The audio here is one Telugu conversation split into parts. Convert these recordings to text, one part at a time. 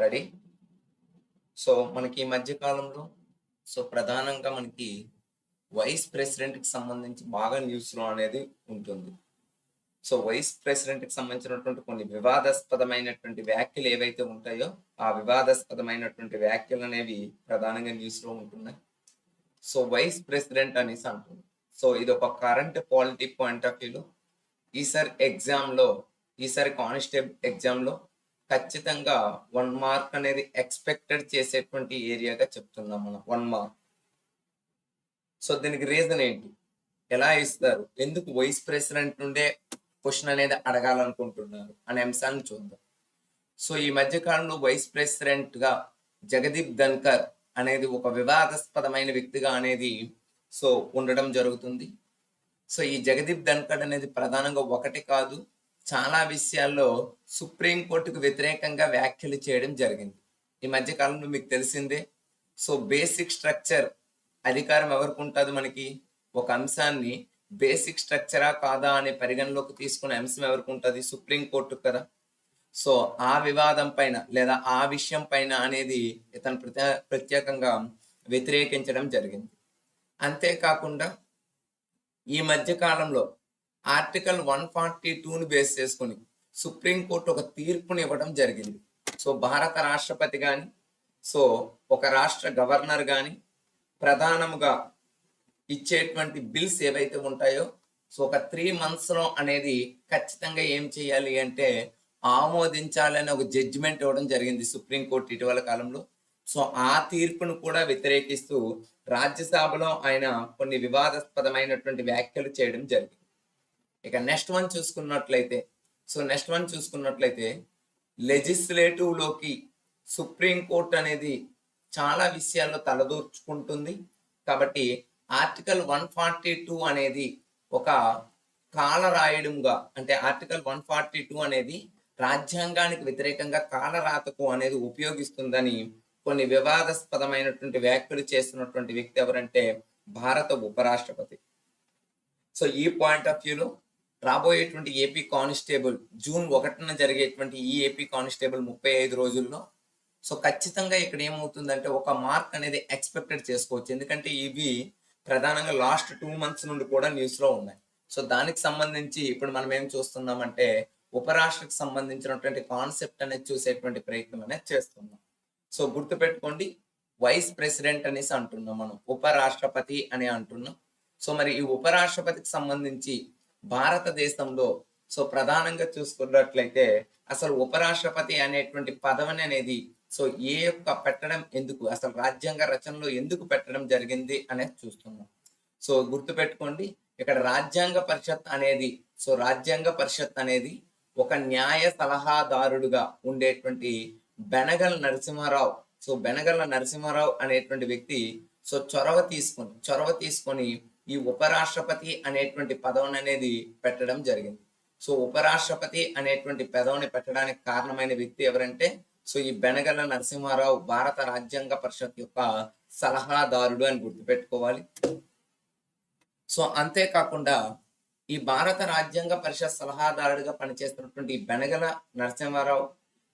రెడీ సో మనకి ఈ మధ్య కాలంలో సో ప్రధానంగా మనకి వైస్ ప్రెసిడెంట్కి సంబంధించి బాగా న్యూస్లో అనేది ఉంటుంది. సో వైస్ ప్రెసిడెంట్కి సంబంధించినటువంటి కొన్ని వివాదాస్పదమైనటువంటి వ్యాఖ్యలు ఏవైతే ఉంటాయో ఆ వివాదాస్పదమైనటువంటి వ్యాఖ్యలు అనేవి ప్రధానంగా న్యూస్లో ఉంటున్నాయి. సో వైస్ ప్రెసిడెంట్ అనేసి అంటుంది. సో ఇది ఒక కరెంట్ పాలిటీ పాయింట్ ఆఫ్ వ్యూలో ఈసారి ఎగ్జామ్లో ఈసారి కానిస్టేబుల్ ఎగ్జామ్లో ఖచ్చితంగా వన్ మార్క్ అనేది ఎక్స్పెక్టెడ్ చేసేటువంటి ఏరియాగా చెప్తున్నాం మనం. వన్ మార్క్ సో దీనికి రీజన్ ఏంటి? ఎలా ఇస్తారు? ఎందుకు వైస్ ప్రెసిడెంట్ నుండే క్వశ్చన్ అనేది అడగాలనుకుంటున్నారు? అనే అంశాన్ని చూద్దాం. సో ఈ మధ్య కాలంలో వైస్ ప్రెసిడెంట్గా జగదీప్ ధన్కర్ అనేది ఒక వివాదాస్పదమైన వ్యక్తిగా అనేది సో ఉండడం జరుగుతుంది. సో ఈ జగదీప్ ధన్కర్ అనేది ప్రధానంగా ఒకటి కాదు. చాలా విషయాల్లో సుప్రీంకోర్టుకు వ్యతిరేకంగా వ్యాఖ్యలు చేయడం జరిగింది. ఈ మధ్య కాలంలో మీకు తెలిసిందే. సో బేసిక్ స్ట్రక్చర్ అధికారం ఎవరికి ఉంటుంది మనకి? ఒక అంశాన్ని బేసిక్ స్ట్రక్చరా కాదా అనే పరిగణలోకి తీసుకునే అంశం ఎవరికి ఉంటుంది? సుప్రీంకోర్టు కదా. సో ఆ వివాదం పైన లేదా ఆ విషయం పైన అనేది ఇతను ప్రత్యే ప్రత్యేకంగా వ్యతిరేకించడం జరిగింది. అంతేకాకుండా ఈ మధ్య కాలంలో ఆర్టికల్ వన్ ఫార్టీ టూని బేస్ చేసుకుని సుప్రీంకోర్టు ఒక తీర్పుని ఇవ్వడం జరిగింది. సో భారత రాష్ట్రపతి కానీ సో ఒక రాష్ట్ర గవర్నర్ కానీ ప్రధానముగా ఇచ్చేటువంటి బిల్స్ ఏవైతే ఉంటాయో సో ఒక త్రీ మంత్స్లో అనేది ఖచ్చితంగా ఏం చేయాలి అంటే ఆమోదించాలని ఒక జడ్జిమెంట్ ఇవ్వడం జరిగింది సుప్రీంకోర్టు ఇటీవల కాలంలో. సో ఆ తీర్పును కూడా వ్యతిరేకిస్తూ రాజ్యసభలో ఆయన కొన్ని వివాదాస్పదమైనటువంటి వ్యాఖ్యలు చేయడం జరిగింది. ఇక నెక్స్ట్ వన్ చూసుకున్నట్లయితే సో నెక్స్ట్ వన్ చూసుకున్నట్లయితే లెజిస్లేటివ్లోకి సుప్రీంకోర్టు అనేది చాలా విషయాల్లో తలదూర్చుకుంటుంది. కాబట్టి ఆర్టికల్ వన్ ఫార్టీ టూ అనేది ఒక కాలరాయడంగా అంటే ఆర్టికల్ వన్ ఫార్టీ టూ అనేది రాజ్యాంగానికి వ్యతిరేకంగా కాలరాతకు అనేది ఉపయోగిస్తుందని కొన్ని వివాదాస్పదమైనటువంటి వ్యాఖ్యలు చేస్తున్నటువంటి వ్యక్తి ఎవరంటే భారత ఉపరాష్ట్రపతి. సో ఈ పాయింట్ ఆఫ్ వ్యూలో రాబోయేటువంటి ఏపీ కానిస్టేబుల్ జూన్ ఒకటిన జరిగేటువంటి ఈ ఏపీ కానిస్టేబుల్ ముప్పై ఐదు రోజుల్లో. సో ఖచ్చితంగా ఇక్కడ ఏమవుతుందంటే ఒక మార్క్ అనేది ఎక్స్పెక్టెడ్ చేసుకోవచ్చు. ఎందుకంటే ఇవి ప్రధానంగా లాస్ట్ టూ మంత్స్ నుండి కూడా న్యూస్లో ఉన్నాయి. సో దానికి సంబంధించి ఇప్పుడు మనం ఏం చూస్తున్నామంటే ఉపరాష్ట్రకు సంబంధించినటువంటి కాన్సెప్ట్ అనేది చూసేటువంటి ప్రయత్నం అనేది చేస్తున్నాం. సో గుర్తుపెట్టుకోండి వైస్ ప్రెసిడెంట్ అనేసి అంటున్నాం మనం ఉపరాష్ట్రపతి అని అంటున్నాం. సో మరి ఈ ఉపరాష్ట్రపతికి సంబంధించి భారతదేశంలో సో ప్రధానంగా చూసుకున్నట్లయితే అసలు ఉపరాష్ట్రపతి అనేటువంటి పదవిని అనేది సో ఏ యొక్క పెట్టడం ఎందుకు అసలు రాజ్యాంగ రచనలో ఎందుకు పెట్టడం జరిగింది అనేది చూస్తున్నాం. సో గుర్తుపెట్టుకోండి ఇక్కడ రాజ్యాంగ పరిషత్ అనేది సో రాజ్యాంగ పరిషత్ అనేది ఒక న్యాయ సలహాదారుడుగా ఉండేటువంటి బెనగల్ నరసింహారావు సో బెనగల్ల నరసింహారావు అనేటువంటి వ్యక్తి సో చొరవ తీసుకొని చొరవ తీసుకొని ఈ ఉపరాష్ట్రపతి అనేటువంటి పదవిని అనేది పెట్టడం జరిగింది. సో ఉపరాష్ట్రపతి అనేటువంటి పదవిని పెట్టడానికి కారణమైన వ్యక్తి ఎవరంటే సో ఈ బెనగల్ల నరసింహారావు భారత రాజ్యాంగ పరిషత్ యొక్క సలహాదారుడు అని గుర్తుపెట్టుకోవాలి. సో అంతేకాకుండా ఈ భారత రాజ్యాంగ పరిషత్ సలహాదారుడిగా పనిచేస్తున్నటువంటి ఈ బెనగల నరసింహారావు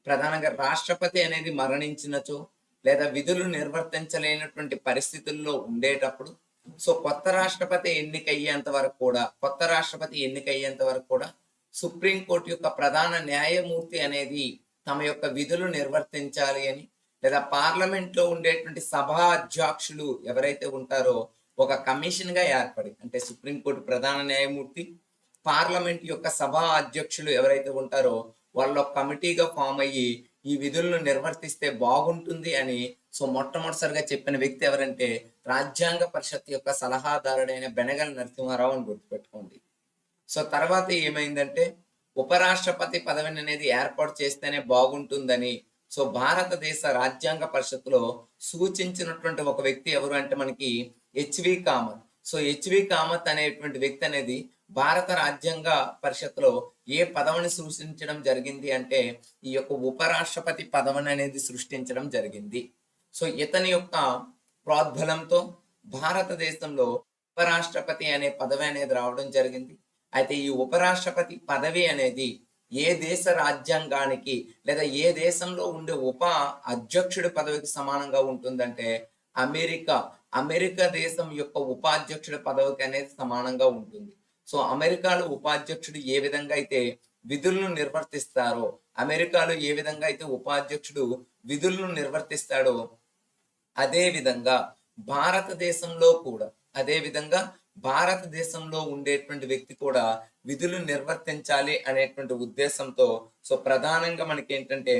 ప్రధానంగా రాష్ట్రపతి అనేది మరణించినచో లేదా విధులు నిర్వర్తించలేనటువంటి పరిస్థితుల్లో ఉండేటప్పుడు సో కొత్త రాష్ట్రపతి ఎన్నికయ్యేంత వరకు కూడా కొత్త రాష్ట్రపతి ఎన్నికయ్యేంత వరకు కూడా సుప్రీంకోర్టు యొక్క ప్రధాన న్యాయమూర్తి అనేది తమ యొక్క విధులు నిర్వర్తించాలి అని లేదా పార్లమెంట్లో ఉండేటువంటి సభా అధ్యక్షులు ఎవరైతే ఉంటారో ఒక కమిషన్గా ఏర్పడి అంటే సుప్రీంకోర్టు ప్రధాన న్యాయమూర్తి పార్లమెంట్ యొక్క సభా అధ్యక్షులు ఎవరైతే ఉంటారో వాళ్ళ కమిటీగా ఫామ్ అయ్యి ఈ విధులను నిర్వర్తిస్తే బాగుంటుంది అని సో మొట్టమొదటిసారిగా చెప్పిన వ్యక్తి ఎవరంటే రాజ్యాంగ పరిషత్ యొక్క సలహాదారుడైన బెనగల్ నరసింహారావు అని గుర్తుపెట్టుకోండి. సో తర్వాత ఏమైందంటే ఉపరాష్ట్రపతి పదవిని అనేది ఏర్పాటు చేస్తేనే బాగుంటుందని సో భారతదేశ రాజ్యాంగ పరిషత్తులో సూచించినటువంటి ఒక వ్యక్తి ఎవరు అంటే మనకి HV Kamath. So HV Kamath అనేటువంటి వ్యక్తి అనేది భారత రాజ్యాంగ పరిషత్తులో ఏ పదవిని సృష్టించడం జరిగింది అంటే ఈ యొక్క ఉపరాష్ట్రపతి పదవిని అనేది సృష్టించడం జరిగింది. సో ఇతని యొక్క ప్రోద్బలంతో భారతదేశంలో ఉపరాష్ట్రపతి అనే పదవి అనేది రావడం జరిగింది. అయితే ఈ ఉపరాష్ట్రపతి పదవి అనేది ఏ దేశ రాజ్యాంగానికి లేదా ఏ దేశంలో ఉండే ఉప అధ్యక్షుడి పదవికి సమానంగా ఉంటుందంటే అమెరికా. అమెరికా దేశం యొక్క ఉపాధ్యక్షుడి పదవికి అనేది సమానంగా ఉంటుంది. సో అమెరికాలో ఉపాధ్యక్షుడు ఏ విధంగా అయితే విధులను నిర్వర్తిస్తారో అమెరికాలో ఏ విధంగా అయితే ఉపాధ్యక్షుడు విధులను నిర్వర్తిస్తాడో అదేవిధంగా భారతదేశంలో కూడా అదేవిధంగా భారతదేశంలో ఉండేటువంటి వ్యక్తి కూడా విధులు నిర్వర్తించాలి అనేటువంటి ఉద్దేశంతో సో ప్రధానంగా మనకి ఏంటంటే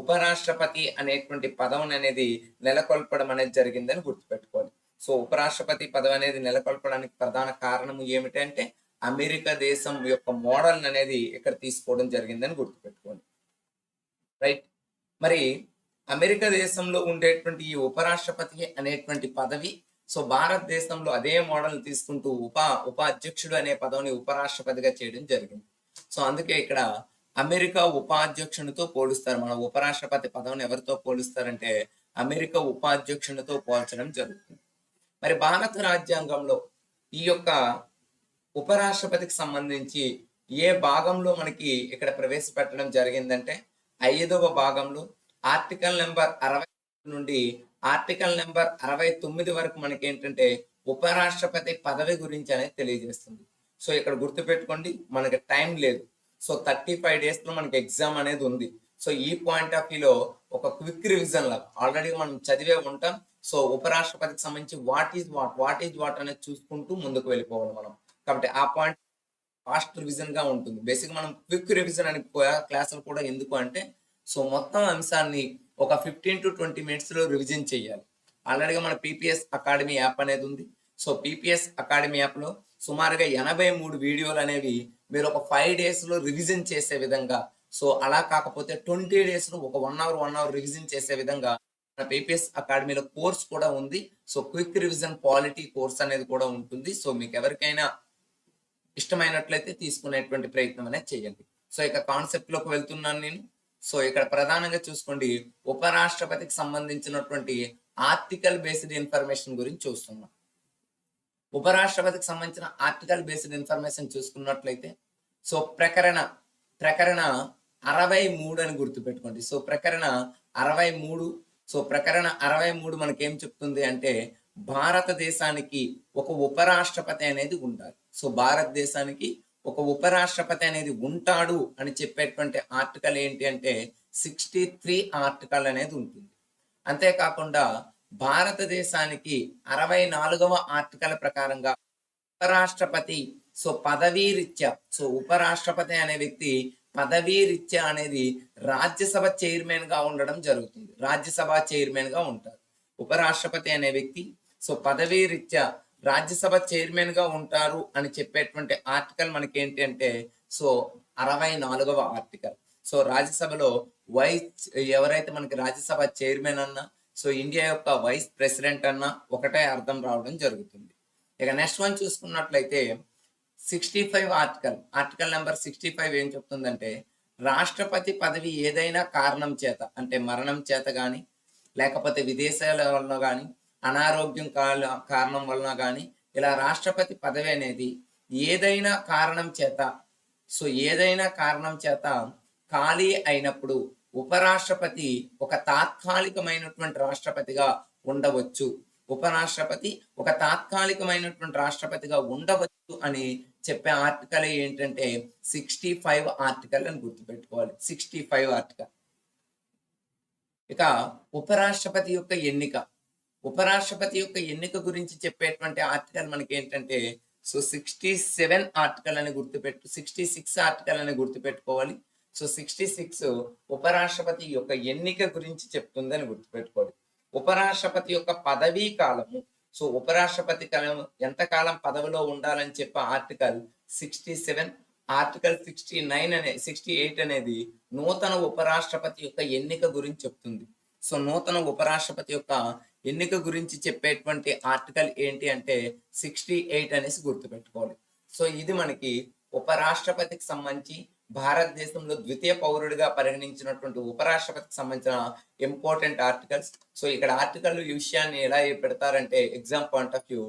ఉపరాష్ట్రపతి అనేటువంటి పదవిని అనేది నెలకొల్పడం అనేది జరిగిందని గుర్తుపెట్టుకోవాలి. సో ఉపరాష్ట్రపతి పదవి అనేది నెలకొల్పడానికి ప్రధాన కారణం ఏమిటంటే అమెరికా దేశం యొక్క మోడల్ అనేది ఇక్కడ తీసుకోవడం జరిగిందని గుర్తుపెట్టుకోండి. రైట్? మరి అమెరికా దేశంలో ఉండేటువంటి ఈ ఉపరాష్ట్రపతి అనేటువంటి పదవి సో భారతదేశంలో అదే మోడల్ తీసుకుంటూ ఉప ఉపాధ్యక్షుడు అనే పదవిని ఉపరాష్ట్రపతిగా చేయడం జరిగింది. సో అందుకే ఇక్కడ అమెరికా ఉపాధ్యక్షునితో పోలుస్తారు. మన ఉపరాష్ట్రపతి పదవిని ఎవరితో పోలుస్తారంటే అమెరికా ఉపాధ్యక్షునితో పోల్చడం జరుగుతుంది. మరి భారత రాజ్యాంగంలో ఈ యొక్క ఉపరాష్ట్రపతికి సంబంధించి ఏ భాగంలో మనకి ఇక్కడ ప్రవేశపెట్టడం జరిగిందంటే ఐదవ భాగంలో ఆర్టికల్ నెంబర్ అరవై నుండి ఆర్టికల్ నెంబర్ అరవై తొమ్మిది వరకు మనకి ఏంటంటే ఉపరాష్ట్రపతి పదవి గురించి అనేది తెలియజేస్తుంది. సో ఇక్కడ గుర్తుపెట్టుకోండి మనకి టైం లేదు. సో థర్టీ ఫైవ్ డేస్లో మనకి ఎగ్జామ్ అనేది ఉంది. సో ఈ పాయింట్ ఆఫ్ వ్యూలో ఒక క్విక్ రివిజన్ లాగా ఆల్రెడీ మనం చదివే ఉంటాం. సో ఉపరాష్ట్రపతికి సంబంధించి what is what what is what అనేది చూసుకుంటూ ముందుకు వెళ్ళిపోవాలి మనం. కాబట్టి ఆ పాయింట్ ఫాస్ట్ రివిజన్గా ఉంటుంది. బేసిక్ మనం క్విక్ రివిజన్ అని క్లాసులు కూడా ఎందుకు అంటే సో మొత్తం అంశాన్ని ఒక ఫిఫ్టీన్ టు ట్వంటీ మినిట్స్లో రివిజన్ చేయాలి. ఆల్రెడీగా మన పీపీఎస్ అకాడమీ యాప్ అనేది ఉంది. సో పీపీఎస్ అకాడమీ యాప్లో సుమారుగా ఎనభై మూడు వీడియోలు అనేవి మీరు ఒక ఫైవ్ డేస్లో రివిజన్ చేసే విధంగా సో అలా కాకపోతే ట్వంటీ డేస్లో ఒక one hour one hour revision చేసే విధంగా మన పీపీఎస్ అకాడమీలో కోర్స్ కూడా ఉంది. So quick revision quality course అనేది కూడా ఉంటుంది. సో మీకు ఎవరికైనా ఇష్టమైనట్లయితే తీసుకునేటువంటి ప్రయత్నం అనేది చేయండి. సో ఇక కాన్సెప్ట్లోకి వెళ్తున్నాను నేను. సో ఇక్కడ ప్రధానంగా చూసుకోండి ఉపరాష్ట్రపతికి సంబంధించినటువంటి ఆర్టికల్ బేస్డ్ ఇన్ఫర్మేషన్ గురించి చూస్తున్నాం. ఉపరాష్ట్రపతికి సంబంధించిన ఆర్టికల్ బేస్డ్ ఇన్ఫర్మేషన్ చూసుకున్నట్లయితే సో ప్రకరణ ప్రకరణ అరవై మూడు అని గుర్తుపెట్టుకోండి. సో ప్రకరణ అరవై మూడు సో ప్రకరణ అరవై మూడు మనకేం చెప్తుంది అంటే భారతదేశానికి ఒక ఉపరాష్ట్రపతి అనేది ఉండాలి. సో భారతదేశానికి ఒక ఉపరాష్ట్రపతి అనేది ఉంటాడు అని చెప్పేటువంటి ఆర్టికల్ ఏంటి అంటే సిక్స్టీ త్రీ ఆర్టికల్ అనేది ఉంటుంది. అంతేకాకుండా భారతదేశానికి అరవై నాలుగవ ఆర్టికల్ ప్రకారంగా ఉపరాష్ట్రపతి సో పదవీ రీత్యా సో ఉపరాష్ట్రపతి అనే వ్యక్తి పదవీ రీత్యా అనేది రాజ్యసభ చైర్మన్గా ఉండడం జరుగుతుంది. రాజ్యసభ చైర్మన్గా ఉంటారు. ఉపరాష్ట్రపతి అనే వ్యక్తి సో పదవీ రీత్యా రాజ్యసభ చైర్మన్గా ఉంటారు అని చెప్పేటువంటి ఆర్టికల్ మనకి ఏంటి అంటే సో అరవై నాలుగవ ఆర్టికల్. సో రాజ్యసభలో వైస్ ఎవరైతే మనకి రాజ్యసభ చైర్మన్ అన్నా సో ఇండియా యొక్క వైస్ ప్రెసిడెంట్ అన్న ఒకటే అర్థం రావడం జరుగుతుంది. ఇక నెక్స్ట్ వన్ చూసుకున్నట్లయితే sixty five article. Article number sixty five ఏం చెప్తుందంటే రాష్ట్రపతి పదవి ఏదైనా కారణం చేత అంటే మరణం చేత కానీ లేకపోతే విదేశాల వల్ల కానీ అనారోగ్యం కాల కారణం వలన కానీ ఇలా రాష్ట్రపతి పదవి అనేది ఏదైనా కారణం చేత సో ఏదైనా కారణం చేత ఖాళీ అయినప్పుడు ఉపరాష్ట్రపతి ఒక తాత్కాలికమైనటువంటి రాష్ట్రపతిగా ఉండవచ్చు. ఉపరాష్ట్రపతి ఒక తాత్కాలికమైనటువంటి రాష్ట్రపతిగా ఉండవచ్చు అని చెప్పే ఆర్టికల్ ఏంటంటే సిక్స్టీ ఫైవ్ ఆర్టికల్ అని గుర్తుపెట్టుకోవాలి. Sixty five article. ఇక ఉపరాష్ట్రపతి యొక్క ఎన్నిక. ఉపరాష్ట్రపతి యొక్క ఎన్నిక గురించి చెప్పేటువంటి ఆర్టికల్ మనకి ఏంటంటే సో సిక్స్టీ సెవెన్ ఆర్టికల్ అని గుర్తుపెట్టు సిక్స్టీ సిక్స్ ఆర్టికల్ అని గుర్తుపెట్టుకోవాలి. సో సిక్స్టీ సిక్స్ ఉపరాష్ట్రపతి యొక్క ఎన్నిక గురించి చెప్తుందని గుర్తుపెట్టుకోవాలి. ఉపరాష్ట్రపతి యొక్క పదవీ కాలము సో ఉపరాష్ట్రపతి కాలం ఎంతకాలం పదవిలో ఉండాలని చెప్పే article sixty seven article sixty nine అనే సిక్స్టీ ఎయిట్ అనేది నూతన ఉపరాష్ట్రపతి యొక్క ఎన్నిక గురించి చెప్తుంది. సో నూతన ఉపరాష్ట్రపతి యొక్క ఎన్నిక గురించి చెప్పేటువంటి ఆర్టికల్ ఏంటి అంటే సిక్స్టీ ఎయిట్ అనేసి గుర్తుపెట్టుకోవాలి. సో ఇది మనకి ఉపరాష్ట్రపతికి సంబంధించి భారతదేశంలో ద్వితీయ పౌరుడిగా పరిగణించినటువంటి ఉపరాష్ట్రపతికి సంబంధించిన ఇంపార్టెంట్ ఆర్టికల్స్ సో ఇక్కడ ఆర్టికల్ ఈ విషయాన్ని ఎలా పెడతారంటే ఎగ్జామ్ పాయింట్ ఆఫ్ వ్యూ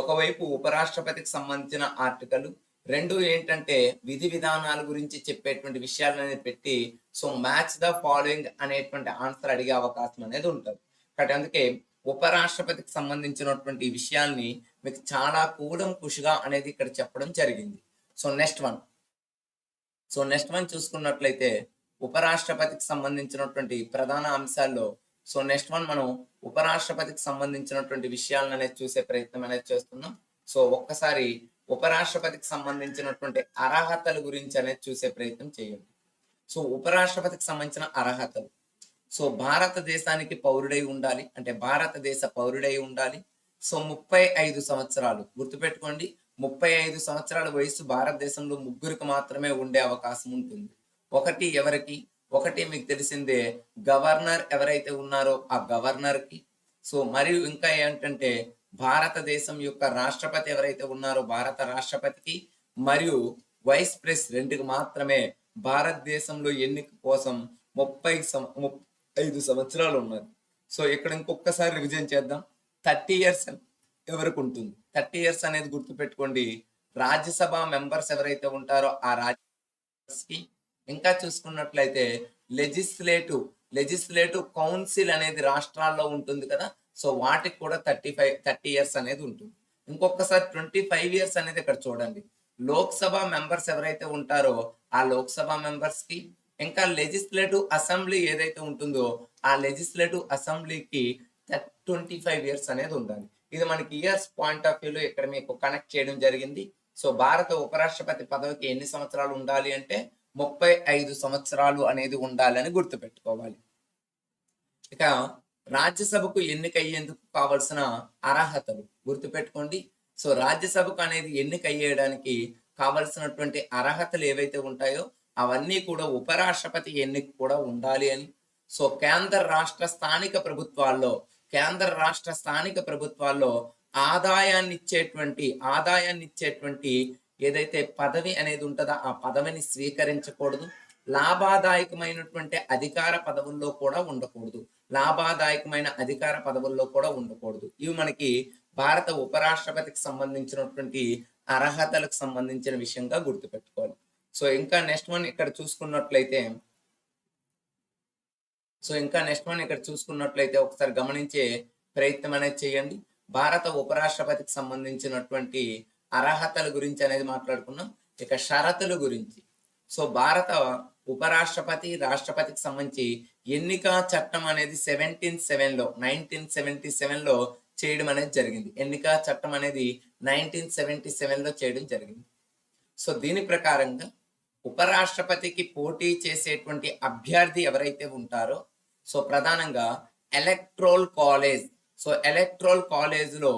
ఒకవైపు ఉపరాష్ట్రపతికి సంబంధించిన ఆర్టికల్ రెండు ఏంటంటే విధి విధానాల గురించి చెప్పేటువంటి విషయాలు అనేది పెట్టి సో మ్యాచ్ ద ఫాలోయింగ్ అనేటువంటి ఆన్సర్ అడిగే అవకాశం అనేది ఉంటుంది. కాబట్టి అందుకే ఉపరాష్ట్రపతికి సంబంధించినటువంటి విషయాల్ని మీకు చాలా కూడం కుషిగా అనేది ఇక్కడ చెప్పడం జరిగింది. So next one so next one చూసుకున్నట్లయితే ఉపరాష్ట్రపతికి సంబంధించినటువంటి ప్రధాన అంశాల్లో సో నెక్స్ట్ వన్ మనం ఉపరాష్ట్రపతికి సంబంధించినటువంటి విషయాలను అనేది చూసే ప్రయత్నం అనేది చేస్తున్నాం. సో ఒక్కసారి ఉపరాష్ట్రపతికి సంబంధించినటువంటి అర్హతల గురించి అనేది చూసే ప్రయత్నం చేయండి. సో ఉపరాష్ట్రపతికి సంబంధించిన అర్హతలు. సో భారతదేశానికి పౌరుడై ఉండాలి. అంటే భారతదేశ పౌరుడై ఉండాలి. సో ముప్పై ఐదు సంవత్సరాలు గుర్తుపెట్టుకోండి. ముప్పై ఐదు సంవత్సరాల వయసు భారతదేశంలో ముగ్గురికి మాత్రమే ఉండే అవకాశం ఉంటుంది. ఒకటి ఎవరికి? ఒకటి మీకు తెలిసిందే గవర్నర్ ఎవరైతే ఉన్నారో ఆ గవర్నర్కి సో మరియు ఇంకా ఏంటంటే భారతదేశం యొక్క రాష్ట్రపతి ఎవరైతే ఉన్నారో భారత రాష్ట్రపతికి మరియు వైస్ ప్రెస్ రెండుకి మాత్రమే భారతదేశంలో ఎన్నిక కోసం ముప్పై సం- ముప్పై ఐదు సంవత్సరాలు ఉన్నది. సో ఇక్కడ ఇంకొకసారి రివిజన్ చేద్దాం. థర్టీ ఇయర్స్ ఎవరికి ఉంటుంది? థర్టీ ఇయర్స్ అనేది గుర్తుపెట్టుకోండి. రాజ్యసభ మెంబర్స్ ఎవరైతే ఉంటారో ఆ రాజ్యసభకి ఇంకా చూసుకున్నట్లయితే లెజిస్లేటివ్ లెజిస్లేటివ్ కౌన్సిల్ అనేది రాష్ట్రాల్లో ఉంటుంది కదా. సో వాటికి కూడా థర్టీ ఫైవ్ థర్టీ ఇయర్స్ అనేది ఉంటుంది. ఇంకొకసారి ట్వంటీ ఫైవ్ ఇయర్స్ అనేది ఇక్కడ చూడండి. లోక్సభ మెంబర్స్ ఎవరైతే ఉంటారో ఆ లోక్సభ మెంబర్స్కి ఇంకా లెజిస్లేటివ్ అసెంబ్లీ ఏదైతే ఉంటుందో ఆ లెజిస్లేటివ్ అసెంబ్లీకి ట్వంటీ ఫైవ్ ఇయర్స్ అనేది ఉండాలి. ఇది మనకి ఇయర్స్ పాయింట్ ఆఫ్ వ్యూలో ఇక్కడ మీకు కనెక్ట్ చేయడం జరిగింది. సో భారత ఉపరాష్ట్రపతి పదవికి ఎన్ని సంవత్సరాలు ఉండాలి అంటే ముప్పై ఐదు సంవత్సరాలు అనేది ఉండాలని గుర్తుపెట్టుకోవాలి. ఇక రాజ్యసభకు ఎన్నికయ్యేందుకు కావలసిన అర్హతలు గుర్తుపెట్టుకోండి. సో రాజ్యసభకు అనేది ఎన్నికయ్యేయడానికి కావలసినటువంటి అర్హతలు ఏవైతే ఉంటాయో అవన్నీ కూడా ఉపరాష్ట్రపతి ఎన్నిక కూడా ఉండాలి అని. సో కేంద్ర రాష్ట్ర స్థానిక ప్రభుత్వాల్లో కేంద్ర రాష్ట్ర స్థానిక ప్రభుత్వాల్లో ఆదాయాన్ని ఇచ్చేటువంటి ఆదాయాన్ని ఇచ్చేటువంటి ఏదైతే పదవి అనేది ఉంటుందో ఆ పదవిని స్వీకరించకూడదు. లాభాదాయకమైనటువంటి అధికార పదవుల్లో కూడా ఉండకూడదు. లాభాదాయకమైన అధికార పదవుల్లో కూడా ఉండకూడదు. ఇవి మనకి భారత ఉపరాష్ట్రపతికి సంబంధించినటువంటి అర్హతలకు సంబంధించిన విషయంగా గుర్తుపెట్టుకోవాలి. సో ఇంకా నెక్స్ట్ వన్ ఇక్కడ చూసుకున్నట్లయితే సో ఇంకా నెక్స్ట్ వన్ ఇక్కడ చూసుకున్నట్లయితే ఒకసారి గమనించే ప్రయత్నం అనేది చేయండి. భారత ఉపరాష్ట్రపతికి సంబంధించినటువంటి అర్హతల గురించి అనేది మాట్లాడుకున్నాం. ఇక షరతుల గురించి. సో భారత ఉపరాష్ట్రపతి రాష్ట్రపతికి సంబంధించి ఎన్నిక చట్టం అనేది సెవెంటీన్ సెవెన్లో నైన్టీన్ సెవెంటీ సెవెన్లో చేయడం అనేది జరిగింది. ఎన్నిక చట్టం అనేది నైన్టీన్ సెవెంటీ సెవెన్లో చేయడం జరిగింది. సో దీని ప్రకారంగా ఉపరాష్ట్రపతికి పోటీ చేసేటువంటి అభ్యర్థి ఎవరైతే ఉంటారో సో ప్రధానంగా ఎలక్ట్రోల్ కాలేజ్. సో ఎలక్ట్రోల్ కాలేజ్లో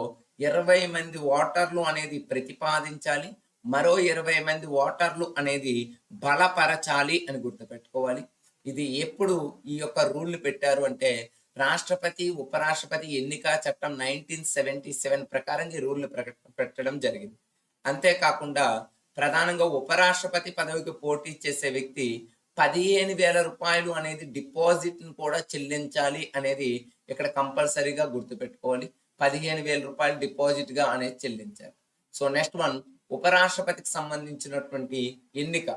ఇరవై మంది ఓటర్లు అనేది ప్రతిపాదించాలి. మరో ఇరవై మంది ఓటర్లు అనేది బలపరచాలి అని గుర్తుపెట్టుకోవాలి. ఇది ఎప్పుడు ఈ యొక్క రూల్ని పెట్టారు అంటే రాష్ట్రపతి ఉపరాష్ట్రపతి ఎన్నిక చట్టం నైన్టీన్ సెవెంటీ సెవెన్ ప్రకారం ఈ రూల్ని పెట్టడం జరిగింది. అంతేకాకుండా ప్రధానంగా ఉపరాష్ట్రపతి పదవికి పోటీ చేసే వ్యక్తి పదిహేను వేల రూపాయలు అనేది డిపాజిట్ను కూడా చెల్లించాలి అనేది ఇక్కడ కంపల్సరీగా గుర్తుపెట్టుకోవాలి. పదిహేను వేల రూపాయలు డిపాజిట్గా అనేది చెల్లించారు సో నెక్స్ట్ వన్ ఉపరాష్ట్రపతికి సంబంధించినటువంటి ఎన్నిక.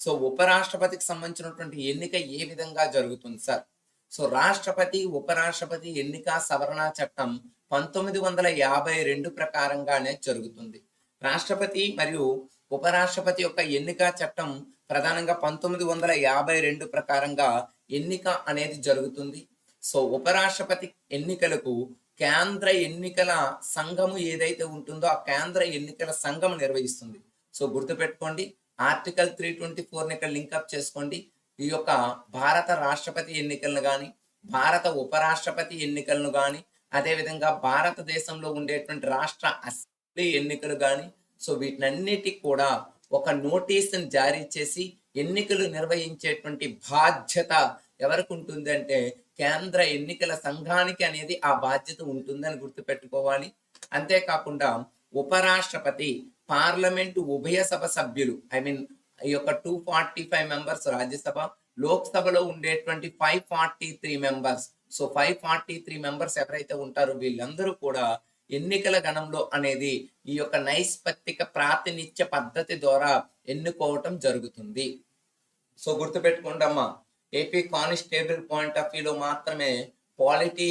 సో ఉపరాష్ట్రపతికి సంబంధించినటువంటి ఎన్నిక ఏ విధంగా జరుగుతుంది సార్? సో రాష్ట్రపతి ఉపరాష్ట్రపతి ఎన్నిక సవరణ చట్టం పంతొమ్మిది వందల యాభై రెండు ప్రకారంగానే జరుగుతుంది. రాష్ట్రపతి మరియు ఉపరాష్ట్రపతి యొక్క ఎన్నిక చట్టం ప్రధానంగా పంతొమ్మిది వందల యాభై రెండు ప్రకారంగా ఎన్నిక అనేది జరుగుతుంది. సో ఉపరాష్ట్రపతి ఎన్నికలకు కేంద్ర ఎన్నికల సంఘము ఏదైతే ఉంటుందో ఆ కేంద్ర ఎన్నికల సంఘం నిర్వహిస్తుంది. సో గుర్తుపెట్టుకోండి ఆర్టికల్ త్రీ ట్వంటీ ఫోర్ని ఇక్కడ లింకప్ చేసుకోండి. ఈ యొక్క భారత రాష్ట్రపతి ఎన్నికలను కానీ భారత ఉపరాష్ట్రపతి ఎన్నికలను కానీ అదేవిధంగా భారతదేశంలో ఉండేటువంటి రాష్ట్ర అసెంబ్లీ ఎన్నికలు కానీ సో వీటినన్నిటికి కూడా ఒక నోటీసుని జారీ చేసి ఎన్నికలు నిర్వహించేటువంటి బాధ్యత ఎవరికి ఉంటుంది అంటే కేంద్ర ఎన్నికల సంఘానికి అనేది ఆ బాధ్యత ఉంటుందని గుర్తుపెట్టుకోవాలి. అంతేకాకుండా ఉపరాష్ట్రపతి పార్లమెంటు ఉభయ సభ సభ్యులు ఐ మీన్ ఈ యొక్క two forty five members Rajya Sabha లోక్సభలో ఉండేటువంటి five forty three members. So five forty three members ఎవరైతే ఉంటారో వీళ్ళందరూ కూడా ఎన్నికల గణంలో అనేది ఈ యొక్క నైష్పత్తిక ప్రాతినిధ్య పద్ధతి ద్వారా ఎన్నుకోవటం జరుగుతుంది. సో గుర్తుపెట్టుకోండి అమ్మా ఏపీ కానిస్టేబుల్ పాయింట్ ఆఫ్ వ్యూలో మాత్రమే పాలిటీ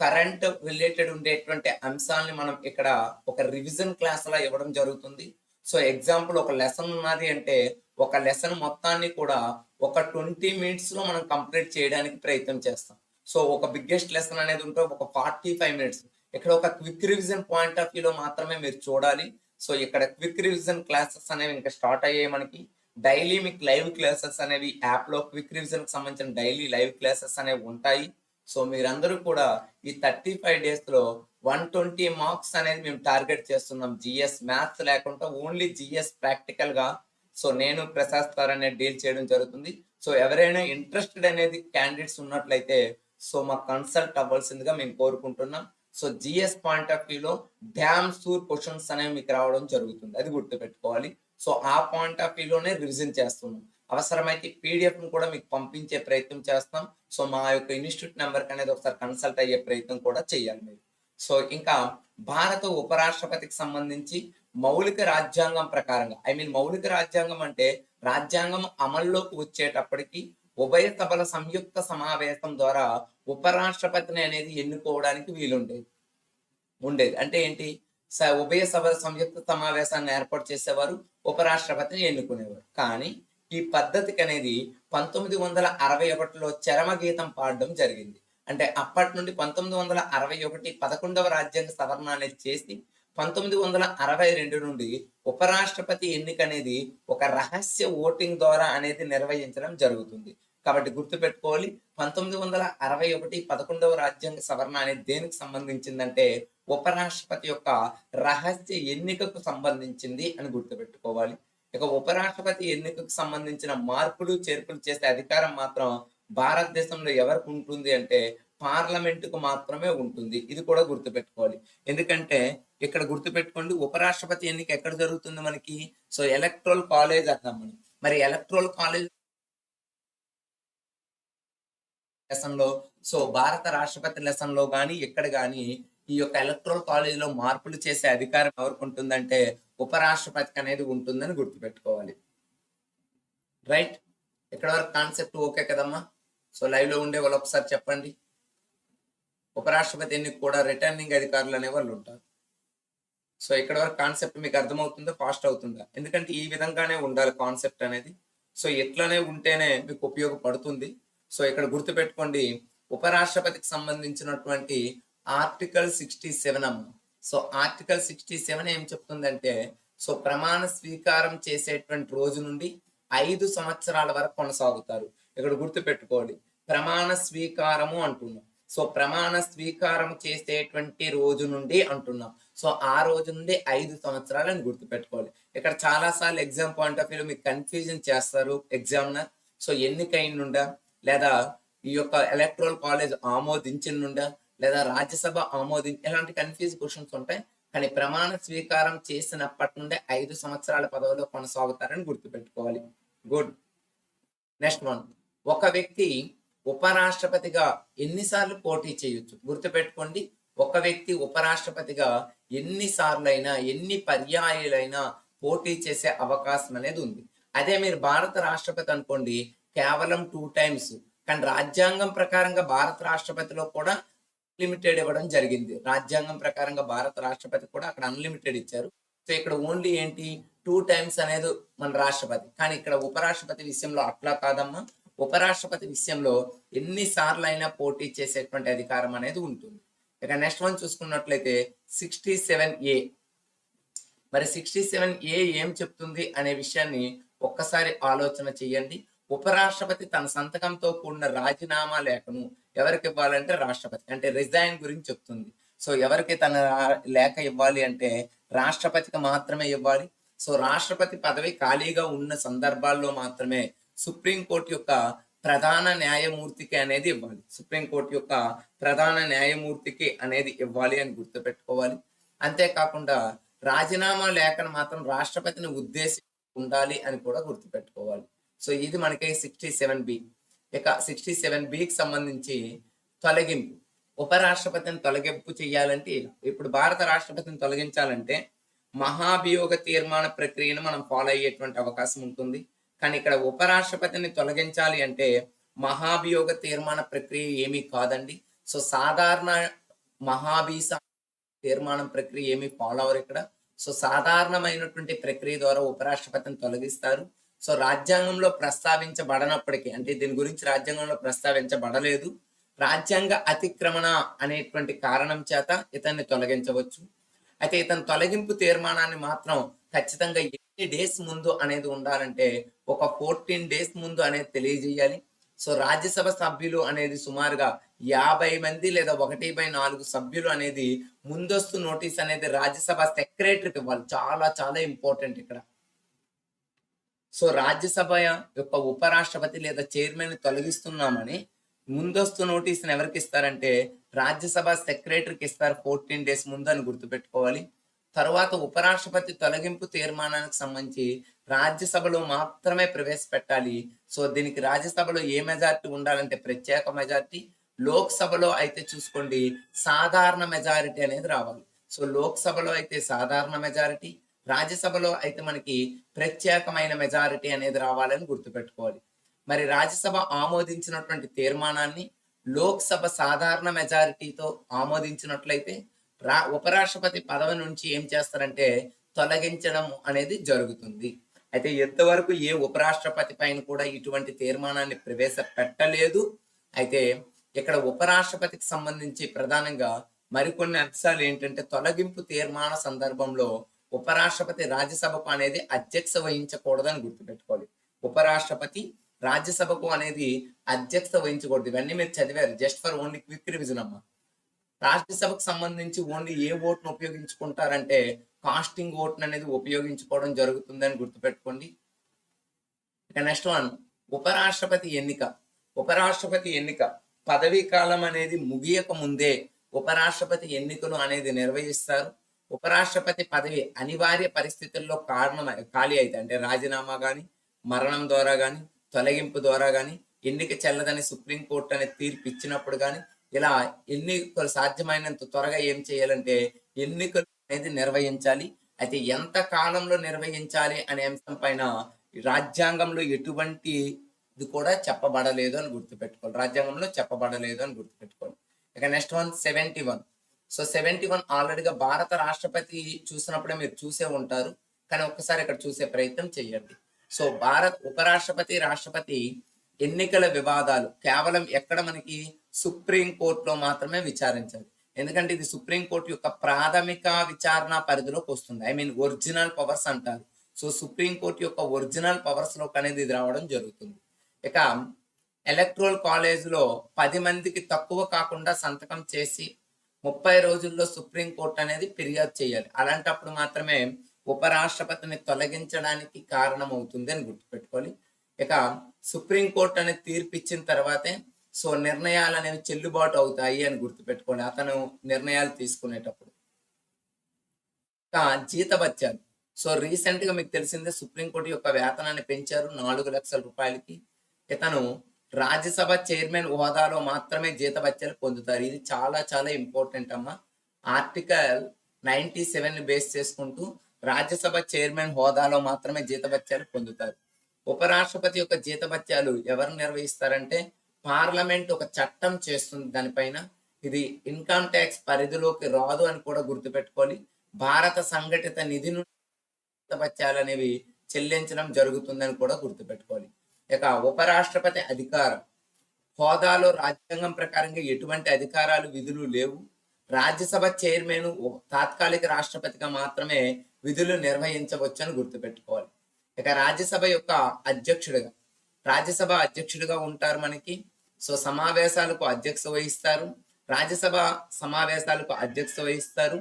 కరెంట్ రిలేటెడ్ ఉండేటువంటి అంశాలని మనం ఇక్కడ ఒక రివిజన్ క్లాస్ లా ఇవ్వడం జరుగుతుంది. సో ఎగ్జాంపుల్ ఒక లెసన్ ఉన్నది అంటే ఒక లెసన్ మొత్తాన్ని కూడా ఒక ట్వంటీ మినిట్స్లో మనం కంప్లీట్ చేయడానికి ప్రయత్నం చేస్తాం. సో ఒక బిగ్గెస్ట్ లెసన్ అనేది ఉంటే ఒక ఫార్టీ ఫైవ్ మినిట్స్ ఇక్కడ ఒక క్విక్ రివిజన్ పాయింట్ ఆఫ్ వ్యూలో మాత్రమే మీరు చూడాలి. సో ఇక్కడ క్విక్ రివిజన్ క్లాసెస్ అనేవి ఇంకా స్టార్ట్ అయ్యాయి మనకి. డైలీ మీకు లైవ్ క్లాసెస్ అనేవి యాప్లో క్విక్ రివిజన్కి సంబంధించిన డైలీ లైవ్ క్లాసెస్ అనేవి ఉంటాయి. సో మీరందరూ కూడా ఈ థర్టీ ఫైవ్ డేస్లో వన్ ట్వంటీ మార్క్స్ అనేది మేము టార్గెట్ చేస్తున్నాం. జిఎస్ మ్యాథ్స్ లేకుండా ఓన్లీ జిఎస్ ప్రాక్టికల్గా. సో నేను ప్రసాద్ సార్ అనేది డీల్ చేయడం జరుగుతుంది. సో ఎవరైనా ఇంట్రెస్టెడ్ అనేది క్యాండిడేట్స్ ఉన్నట్లయితే సో మాకు కన్సల్ట్ అవ్వాల్సిందిగా మేము కోరుకుంటున్నాం. సో జిఎస్ పాయింట్ ఆఫ్ వ్యూలో డ్యామ్ సూర్ క్వశ్చన్స్ అనేవి మీకు రావడం జరుగుతుంది. అది గుర్తుపెట్టుకోవాలి. సో ఆ పాయింట్ ఆఫ్ వ్యూలోనే రివిజన్ చేస్తున్నాం. అవసరమైతే పీడిఎఫ్ను కూడా మీకు పంపించే ప్రయత్నం చేస్తాం. సో మా యొక్క ఇన్స్టిట్యూట్ నెంబర్ అనేది ఒకసారి కన్సల్ట్ అయ్యే ప్రయత్నం కూడా చేయాలి మీరు సో ఇంకా భారత ఉపరాష్ట్రపతికి సంబంధించి మౌలిక రాజ్యాంగం ప్రకారంగా ఐ మీన్ మౌలిక రాజ్యాంగం అంటే రాజ్యాంగం అమల్లోకి వచ్చేటప్పటికి ఉభయ సభల సంయుక్త సమావేశం ద్వారా ఉపరాష్ట్రపతిని అనేది ఎన్నుకోవడానికి వీలుండేది ఉండేది. అంటే ఏంటి? ఉభయ సభల సంయుక్త సమావేశాన్ని ఏర్పాటు చేసేవారు ఉపరాష్ట్రపతిని ఎన్నుకునేవారు. కానీ ఈ పద్ధతికి అనేది పంతొమ్మిది వందల అరవై ఒకటిలో చరమ గీతం పాడడం జరిగింది. అంటే అప్పటి నుండి పంతొమ్మిది వందల అరవై ఒకటి పదకొండవ రాజ్యాంగ సవరణ అనేది చేసి పంతొమ్మిది వందల అరవై రెండు నుండి ఉపరాష్ట్రపతి ఎన్నిక అనేది ఒక రహస్య ఓటింగ్ ద్వారా అనేది నిర్వహించడం జరుగుతుంది. కాబట్టి గుర్తుపెట్టుకోవాలి పంతొమ్మిది వందల అరవై ఒకటి పదకొండవ రాజ్యాంగ సవరణ అనేది దేనికి సంబంధించిందంటే ఉపరాష్ట్రపతి యొక్క రహస్య ఎన్నికకు సంబంధించింది అని గుర్తుపెట్టుకోవాలి. ఇక ఉపరాష్ట్రపతి ఎన్నికకు సంబంధించిన మార్పులు చేర్పులు చేసే అధికారం మాత్రం భారతదేశంలో ఎవరికి ఉంటుంది అంటే పార్లమెంటుకు మాత్రమే ఉంటుంది. ఇది కూడా గుర్తుపెట్టుకోవాలి. ఎందుకంటే ఇక్కడ గుర్తుపెట్టుకోండి ఉపరాష్ట్రపతి ఎన్నిక ఎక్కడ జరుగుతుంది మనకి? సో ఎలక్ట్రల్ కాలేజ్ అంటాం మనం. మరి ఎలక్ట్రల్ కాలేజ్ లెసన్ సో భారత రాష్ట్రపతి లెసన్లో గాని ఎక్కడ గాని ఈ యొక్క ఎలక్ట్రల్ కాలేజీలో మార్పులు చేసే అధికారం ఎవరికి ఉంటుందంటే ఉపరాష్ట్రపతికి అనేది ఉంటుందని గుర్తుపెట్టుకోవాలి. రైట్ ఇక్కడ వరకు కాన్సెప్ట్ ఓకే కదమ్మా? సో లైవ్లో ఉండే వాళ్ళు ఒకసారి చెప్పండి. ఉపరాష్ట్రపతి ఎన్నిక కూడా రిటర్నింగ్ అధికారులు అనే వాళ్ళు ఉంటారు. సో ఇక్కడ వరకు కాన్సెప్ట్ మీకు అర్థమవుతుందా? ఫాస్ట్ అవుతుందా? ఎందుకంటే ఈ విధంగానే ఉండాలి కాన్సెప్ట్ అనేది. సో ఎట్లానే ఉంటేనే మీకు ఉపయోగపడుతుంది. సో ఇక్కడ గుర్తుపెట్టుకోండి ఉపరాష్ట్రపతికి సంబంధించినటువంటి ఆర్టికల్ సిక్స్టీ సెవెన్ అమ్మ. సో ఆర్టికల్ సిక్స్టీ సెవెన్ ఏం చెప్తుందంటే సో ప్రమాణ స్వీకారం చేసేటువంటి రోజు నుండి ఐదు సంవత్సరాల వరకు కొనసాగుతారు. ఇక్కడ గుర్తుపెట్టుకోండి ప్రమాణ స్వీకారము అంటున్నాం. సో ప్రమాణ స్వీకారం చేసేటువంటి రోజు నుండి అంటున్నాం. సో ఆ రోజు నుండి ఐదు సంవత్సరాలు అని గుర్తుపెట్టుకోవాలి ఇక్కడ చాలా సార్లు ఎగ్జామ్ పాయింట్ ఆఫ్ వ్యూ మీకు కన్ఫ్యూజన్ చేస్తారు ఎగ్జామ్నర్. సో ఎన్నికైన లేదా ఈ యొక్క ఎలక్ట్రల్ కాలేజ్ ఆమోదించినుండా లేదా రాజ్యసభ ఆమోదించి ఇలాంటి కన్ఫ్యూజ్ క్వశ్చన్స్ ఉంటాయి. కానీ ప్రమాణ స్వీకారం చేసినప్పటి నుండే ఐదు సంవత్సరాల పదవిలో కొనసాగుతారని గుర్తుపెట్టుకోవాలి. గుడ్ నెక్స్ట్ వన్ ఒక వ్యక్తి ఉపరాష్ట్రపతిగా ఎన్నిసార్లు పోటీ చేయొచ్చు? గుర్తుపెట్టుకోండి. ఒక వ్యక్తి ఉపరాష్ట్రపతిగా ఎన్నిసార్లు అయినా ఎన్ని పర్యాయాలైనా పోటీ చేసే అవకాశం అనేది ఉంది. అదే మీరు భారత రాష్ట్రపతి అనుకోండి కేవలం టూ టైమ్స్ కానీ రాజ్యాంగం ప్రకారంగా భారత రాష్ట్రపతిలో కూడా లిమిటెడ్ ఇవ్వడం జరిగింది. రాజ్యాంగం ప్రకారంగా భారత రాష్ట్రపతి కూడా అక్కడ అన్లిమిటెడ్ ఇచ్చారు. సో ఇక్కడ ఓన్లీ ఏంటి? టూ టైమ్స్ అనేది మన రాష్ట్రపతి. కానీ ఇక్కడ ఉపరాష్ట్రపతి విషయంలో అట్లా కాదమ్మా. ఉపరాష్ట్రపతి విషయంలో ఎన్నిసార్లు అయినా పోటీ చేసేటువంటి అధికారం అనేది ఉంటుంది. ఇక నెక్స్ట్ వన్ చూసుకున్నట్లయితే సిక్స్టీ సెవెన్ ఏ మరి సిక్స్టీ సెవెన్ ఏ ఏం చెప్తుంది అనే విషయాన్ని ఒక్కసారి ఆలోచన చేయండి. ఉపరాష్ట్రపతి తన సంతకంతో కూడిన రాజీనామా లేఖను ఎవరికి ఇవ్వాలంటే రాష్ట్రపతి అంటే రిజైన్ గురించి చెప్తుంది. సో ఎవరికి తన లేఖ ఇవ్వాలి అంటే రాష్ట్రపతికి మాత్రమే ఇవ్వాలి. సో రాష్ట్రపతి పదవి ఖాళీగా ఉన్న సందర్భాల్లో మాత్రమే సుప్రీంకోర్టు యొక్క ప్రధాన న్యాయమూర్తికి అనేది ఇవ్వాలి. సుప్రీంకోర్టు యొక్క ప్రధాన న్యాయమూర్తికి అనేది ఇవ్వాలి అని గుర్తుపెట్టుకోవాలి. అంతేకాకుండా రాజీనామా లేఖను మాత్రం రాష్ట్రపతిని ఉద్దేశించి ఉండాలి అని కూడా గుర్తుపెట్టుకోవాలి. సో ఇది మనకి సిక్స్టీ సెవెన్ బి. ఇక సిక్స్టీ సెవెన్ బికి సంబంధించి తొలగింపు. ఉపరాష్ట్రపతిని తొలగింపు చేయాలంటే ఇప్పుడు భారత రాష్ట్రపతిని తొలగించాలంటే మహాభియోగ తీర్మాన ప్రక్రియను మనం ఫాలో అయ్యేటువంటి అవకాశం ఉంటుంది. కానీ ఇక్కడ ఉపరాష్ట్రపతిని తొలగించాలి అంటే మహాభియోగ తీర్మాన ప్రక్రియ ఏమీ కాదండి. సో సాధారణ మహాభీస తీర్మానం ప్రక్రియ ఏమీ ఫాలో అవరు ఇక్కడ. సో సాధారణమైనటువంటి ప్రక్రియ ద్వారా ఉపరాష్ట్రపతిని తొలగిస్తారు. సో రాజ్యాంగంలో ప్రస్తావించబడనప్పటికీ అంటే దీని గురించి రాజ్యాంగంలో ప్రస్తావించబడలేదు. రాజ్యాంగ అతిక్రమణ అనేటువంటి కారణం చేత ఇతన్ని తొలగించవచ్చు. అయితే ఇతని తొలగింపు తీర్మానాన్ని మాత్రం ఖచ్చితంగా ఎన్ని డేస్ ముందు అనేది ఉండాలంటే ఒక ఫోర్టీన్ డేస్ ముందు అనేది తెలియజేయాలి. సో రాజ్యసభ సభ్యులు అనేది సుమారుగా యాభై మంది లేదా ఒకటి బై నాలుగు సభ్యులు అనేది ముందస్తు నోటీస్ అనేది రాజ్యసభ సెక్రటరీకి ఇవ్వాలి. చాలా చాలా ఇంపార్టెంట్ ఇక్కడ. సో రాజ్యసభ యొక్క ఉపరాష్ట్రపతి లేదా చైర్మన్ తొలగిస్తున్నామని ముందస్తు నోటీసుని ఎవరికి ఇస్తారంటే రాజ్యసభ సెక్రటరీకి ఇస్తారు ఫోర్టీన్ డేస్ ముందు అని గుర్తుపెట్టుకోవాలి. తర్వాత ఉపరాష్ట్రపతి తొలగింపు తీర్మానానికి సంబంధించి రాజ్యసభలో మాత్రమే ప్రవేశపెట్టాలి. సో దీనికి రాజ్యసభలో ఏ మెజారిటీ ఉండాలంటే ప్రత్యేక మెజార్టీ లోక్సభలో అయితే చూసుకోండి సాధారణ మెజారిటీ అనేది రావాలి. సో లోక్సభలో అయితే సాధారణ మెజారిటీ రాజ్యసభలో అయితే మనకి ప్రత్యేకమైన మెజారిటీ అనేది రావాలని గుర్తుపెట్టుకోవాలి. మరి రాజ్యసభ ఆమోదించినటువంటి తీర్మానాన్ని లోక్సభ సాధారణ మెజారిటీతో ఆమోదించినట్లయితే రా ఉపరాష్ట్రపతి పదవి నుంచి ఏం చేస్తారంటే తొలగించడం అనేది జరుగుతుంది. అయితే ఎంతవరకు ఏ ఉపరాష్ట్రపతి పైన కూడా ఇటువంటి తీర్మానాన్ని ప్రవేశపెట్టలేదు. అయితే ఇక్కడ ఉపరాష్ట్రపతికి సంబంధించి ప్రధానంగా మరికొన్ని అంశాలు ఏంటంటే తొలగింపు తీర్మాన సందర్భంలో ఉపరాష్ట్రపతి రాజ్యసభకు అనేది అధ్యక్ష వహించకూడదని గుర్తుపెట్టుకోవాలి. ఉపరాష్ట్రపతి రాజ్యసభకు అనేది అధ్యక్షత వహించకూడదు. ఇవన్నీ మీరు చదివారు. Just for only quick revision అమ్మా. రాజ్యసభకు సంబంధించి ఓన్లీ ఏ ఓట్ను ఉపయోగించుకుంటారంటే కాస్టింగ్ ఓట్ను అనేది ఉపయోగించుకోవడం జరుగుతుందని గుర్తుపెట్టుకోండి. ఇక నెక్స్ట్ వన్ ఉపరాష్ట్రపతి ఎన్నిక. ఉపరాష్ట్రపతి ఎన్నిక. పదవీ కాలం అనేది ముగియక ముందే ఉపరాష్ట్రపతి ఎన్నికలు అనేది నిర్వహిస్తారు. ఉపరాష్ట్రపతి పదవి అనివార్య పరిస్థితుల్లో కారణం ఖాళీ అయితే అంటే రాజీనామా కానీ మరణం ద్వారా కానీ తొలగింపు ద్వారా కానీ ఎన్నిక చెల్లదని సుప్రీంకోర్టు అనే తీర్పు ఇచ్చినప్పుడు కానీ ఇలా ఎన్నికలు సాధ్యమైనంత త్వరగా ఏం చేయాలంటే ఎన్నికలు అనేది నిర్వహించాలి. అయితే ఎంత కాలంలో నిర్వహించాలి అనే అంశం పైన రాజ్యాంగంలో ఎటువంటి ఇది కూడా చెప్పబడలేదు అని గుర్తుపెట్టుకోవాలి. రాజ్యాంగంలో చెప్పబడలేదు అని గుర్తుపెట్టుకోవాలి. ఇక next one seventy one. So seventy one ఆల్రెడీగా భారత రాష్ట్రపతి చూసినప్పుడే మీరు చూసే ఉంటారు. కానీ ఒక్కసారి ఇక్కడ చూసే ప్రయత్నం చేయండి. సో భారత్ ఉపరాష్ట్రపతి రాష్ట్రపతి ఎన్నికల వివాదాలు కేవలం ఎక్కడ మనకి సుప్రీం కోర్టులో మాత్రమే విచారించాలి. ఎందుకంటే ఇది సుప్రీం కోర్టు యొక్క ప్రాథమిక విచారణ పరిధిలోకి వస్తుంది. ఐ మీన్ ఒరిజినల్ పవర్స్ అంటారు. సో సుప్రీం కోర్టు యొక్క ఒరిజినల్ పవర్స్లోకి అనేది ఇది రావడం జరుగుతుంది. ఇక ఎలక్ట్రల్ కాలేజ్లో పది మందికి తక్కువ కాకుండా సంతకం చేసి ముప్పై రోజుల్లో సుప్రీంకోర్టు అనేది ఫిర్యాదు చేయాలి. అలాంటప్పుడు మాత్రమే ఉపరాష్ట్రపతిని తొలగించడానికి కారణం అవుతుంది అని గుర్తుపెట్టుకోవాలి. ఇక సుప్రీంకోర్టు అనేది తీర్పు ఇచ్చిన తర్వాతే సో నిర్ణయాలు అనేవి చెల్లుబాటు అవుతాయి అని గుర్తుపెట్టుకోండి. అతను నిర్ణయాలు తీసుకునేటప్పుడు. ఇక జీతభత్యాలు. సో రీసెంట్గా మీకు తెలిసిందే సుప్రీంకోర్టు యొక్క వేతనాన్ని పెంచారు నాలుగు లక్షల రూపాయలకి. ఇతను రాజ్యసభ చైర్మన్ హోదాలో మాత్రమే జీతభత్యాలు పొందుతారు. ఇది చాలా చాలా ఇంపార్టెంట్ అమ్మా. ఆర్టికల్ నైన్టీ సెవెన్ బేస్ చేసుకుంటూ రాజ్యసభ చైర్మన్ హోదాలో మాత్రమే జీతభత్యాలు పొందుతారు. ఉపరాష్ట్రపతి యొక్క జీతభత్యాలు ఎవరు నిర్వహిస్తారంటే పార్లమెంట్ ఒక చట్టం చేస్తుంది దానిపైన. ఇది ఇన్కమ్ ట్యాక్స్ పరిధిలోకి రాదు అని కూడా గుర్తుపెట్టుకోవాలి. భారత సంఘటిత నిధి నుండి జీతభత్యాలు అనేవి చెల్లించడం జరుగుతుందని కూడా గుర్తుపెట్టుకోవాలి. ఇక ఉపరాష్ట్రపతి అధికారం. హోదాలో రాజ్యాంగం ప్రకారంగా ఎటువంటి అధికారాలు విధులు లేవు. రాజ్యసభ చైర్మన్ తాత్కాలిక రాష్ట్రపతిగా మాత్రమే విధులు నిర్వహించవచ్చు అని గుర్తుపెట్టుకోవాలి. ఇక రాజ్యసభ యొక్క అధ్యక్షుడిగా రాజ్యసభ అధ్యక్షుడిగా ఉంటారు మనకి. సో సమావేశాలకు అధ్యక్ష వహిస్తారు. రాజ్యసభ సమావేశాలకు అధ్యక్ష వహిస్తారు.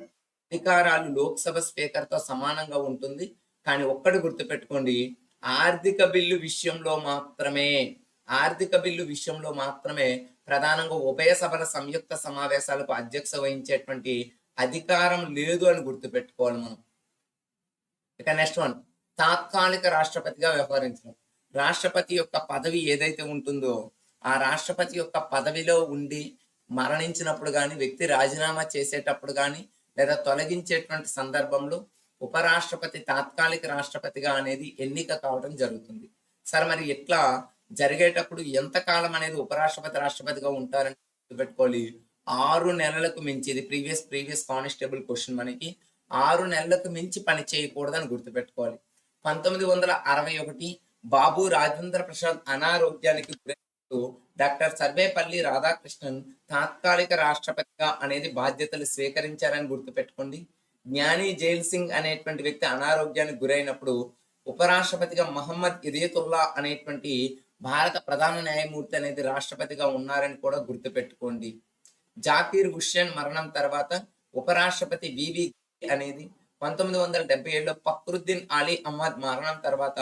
అధికారాలు లోక్సభ స్పీకర్తో సమానంగా ఉంటుంది. కానీ ఒక్కటి గుర్తుపెట్టుకోండి ఆర్థిక బిల్లు విషయంలో మాత్రమే ఆర్థిక బిల్లు విషయంలో మాత్రమే ప్రధానంగా ఉభయ సభల సంయుక్త సమావేశాలకు అధ్యక్ష వహించేటువంటి అధికారం లేదు అని గుర్తుపెట్టుకోవాలి మనం. ఇక నెక్స్ట్ వన్ తాత్కాలిక రాష్ట్రపతిగా వ్యవహరించడం. రాష్ట్రపతి యొక్క పదవి ఏదైతే ఉంటుందో ఆ రాష్ట్రపతి యొక్క పదవిలో ఉండి మరణించినప్పుడు కానీ వ్యక్తి రాజీనామా చేసేటప్పుడు కానీ లేదా తొలగించేటువంటి సందర్భంలో ఉపరాష్ట్రపతి తాత్కాలిక రాష్ట్రపతిగా అనేది ఎన్నిక కావడం జరుగుతుంది. సార్ మరి ఎట్లా జరిగేటప్పుడు ఎంత కాలం అనేది ఉపరాష్ట్రపతి రాష్ట్రపతిగా ఉంటారని గుర్తుపెట్టుకోవాలి. ఆరు నెలలకు మించి ఇది ప్రీవియస్ ప్రీవియస్ కానిస్టేబుల్ క్వశ్చన్ మనకి. ఆరు నెలలకు మించి పని చేయకూడదని గుర్తుపెట్టుకోవాలి. పంతొమ్మిది వందల అరవై ఒకటి బాబు రాజేంద్ర ప్రసాద్ అనారోగ్యానికి గురైనప్పుడు డాక్టర్ సర్వేపల్లి రాధాకృష్ణన్ తాత్కాలిక రాష్ట్రపతిగా అనేది బాధ్యతలు స్వీకరించారని గుర్తుపెట్టుకోండి. జ్ఞాని జైల్ సింగ్ అనేటువంటి వ్యక్తి అనారోగ్యానికి గురైనప్పుడు ఉపరాష్ట్రపతిగా మహమ్మద్ ఇదయతుల్లా అనేటువంటి భారత ప్రధాన న్యాయమూర్తి అనేది రాష్ట్రపతిగా ఉన్నారని కూడా గుర్తుపెట్టుకోండి. జాకీర్ హుస్సేన్ మరణం తర్వాత ఉపరాష్ట్రపతి వివి అనేది పంతొమ్మిది వందల డెబ్బై ఏడులో ఫక్రుద్దీన్ అలీ అహ్మద్ మరణం తర్వాత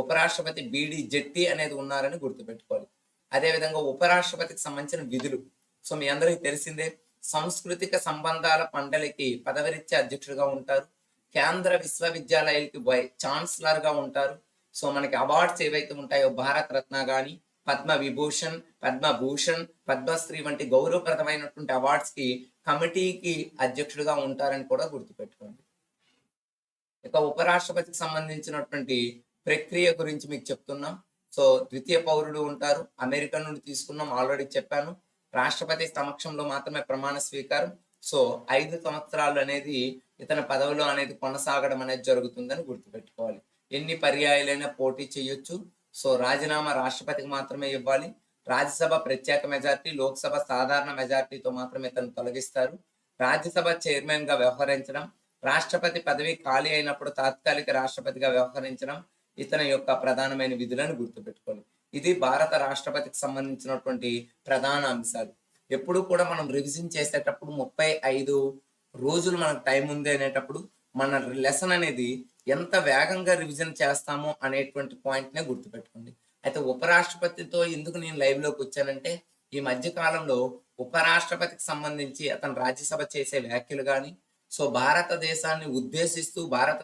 ఉపరాష్ట్రపతి బిడి జెట్టి అనేది ఉన్నారని గుర్తుపెట్టుకోవాలి అదేవిధంగా ఉపరాష్ట్రపతికి సంబంధించిన విధులు. సో మీ అందరికీ తెలిసిందే సాంస్కృతిక సంబంధాల మండలికి పదవిరీత్యా అధ్యక్షుడిగా ఉంటారు. కేంద్ర విశ్వవిద్యాలయాలకి ఛాన్సలర్గా ఉంటారు. సో మనకి అవార్డ్స్ ఏవైతే ఉంటాయో భారత రత్న గాని పద్మ విభూషణ్ పద్మభూషణ్ పద్మశ్రీ వంటి గౌరవప్రదమైనటువంటి అవార్డ్స్కి కమిటీకి అధ్యక్షుడిగా ఉంటారని కూడా గుర్తుపెట్టుకోండి. ఇక ఉపరాష్ట్రపతికి సంబంధించినటువంటి ప్రక్రియ గురించి మీకు చెప్తున్నాం. సో ద్వితీయ పౌరుడు ఉంటారు. అమెరికా నుండి తీసుకున్నాం. ఆల్రెడీ చెప్పాను. రాష్ట్రపతి సమక్షంలో మాత్రమే ప్రమాణ స్వీకారం. సో ఐదు సంవత్సరాలు అనేది ఇతని పదవిలో అనేది కొనసాగడం అనేది జరుగుతుందని గుర్తుపెట్టుకోవాలి. ఎన్ని పర్యాయాలైనా పోటీ చేయొచ్చు. సో రాజీనామా రాష్ట్రపతికి మాత్రమే ఇవ్వాలి. రాజ్యసభ ప్రత్యేక మెజార్టీ లోక్సభ సాధారణ మెజార్టీతో మాత్రమే ఇతను తొలగిస్తారు. రాజ్యసభ చైర్మన్గా వ్యవహరించడం రాష్ట్రపతి పదవి ఖాళీ అయినప్పుడు తాత్కాలిక రాష్ట్రపతిగా వ్యవహరించడం ఇతని యొక్క ప్రధానమైన విధులను గుర్తుపెట్టుకోవాలి ఇది భారత రాష్ట్రపతికి సంబంధించినటువంటి ప్రధాన అంశాలు. ఎప్పుడు కూడా మనం రివిజన్ చేసేటప్పుడు ముప్పై ఐదు రోజులు మనకు టైం ఉంది అనేటప్పుడు మన లెసన్ అనేది ఎంత వేగంగా రివిజన్ చేస్తామో అనేటువంటి పాయింట్ నే గుర్తుపెట్టుకోండి. అయితే ఉపరాష్ట్రపతితో ఎందుకు నేను లైవ్లోకి వచ్చానంటే ఈ మధ్య కాలంలో ఉపరాష్ట్రపతికి సంబంధించి అతను రాజ్యసభ చేసే వ్యాఖ్యలు కానీ సో భారతదేశాన్ని ఉద్దేశిస్తూ భారత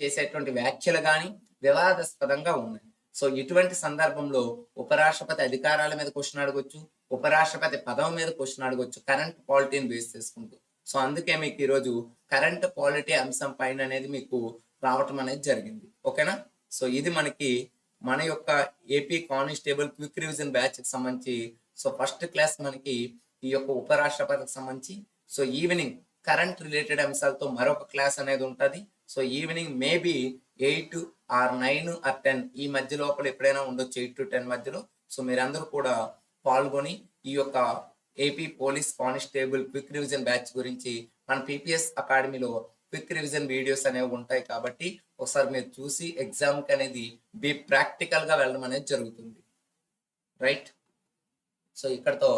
చేసేటువంటి వ్యాఖ్యలు కానీ వివాదాస్పదంగా ఉన్నాయి. సో ఇటువంటి సందర్భంలో ఉపరాష్ట్రపతి అధికారాల మీద క్వశ్చన్ అడగొచ్చు ఉపరాష్ట్రపతి పదవి మీద క్వశ్చన్ అడగొచ్చు కరెంట్ పాలిటీని బేస్ చేసుకుంటూ. సో అందుకే మీకు ఈరోజు కరెంట్ పాలిటీ అంశం పైన అనేది మీకు రావటం అనేది జరిగింది. ఓకేనా? సో ఇది మనకి మన యొక్క ఏపీ కానిస్టేబుల్ క్విక్ రివిజన్ బ్యాచ్కి సంబంధించి సో ఫస్ట్ క్లాస్ మనకి ఈ యొక్క ఉపరాష్ట్రపతికి సంబంధించి సో ఈవినింగ్ కరెంట్ రిలేటెడ్ అంశాలతో మరొక క్లాస్ అనేది ఉంటుంది. So evening maybe eight or nine or ten ఈ మధ్య లోపల ఎప్పుడైనా ఉండొచ్చు ఎయిట్ టు టెన్ మధ్యలో. సో మీరందరూ కూడా పాల్గొని ఈ యొక్క AP police constable quick revision batch గురించి మన పీపీఎస్ అకాడమీలో క్విక్ రివిజన్ వీడియోస్ అనేవి ఉంటాయి కాబట్టి ఒకసారి మీరు చూసి ఎగ్జామ్కి అనేది బి ప్రాక్టికల్గా వెళ్ళడం అనేది జరుగుతుంది. రైట్? సో ఇక్కడతో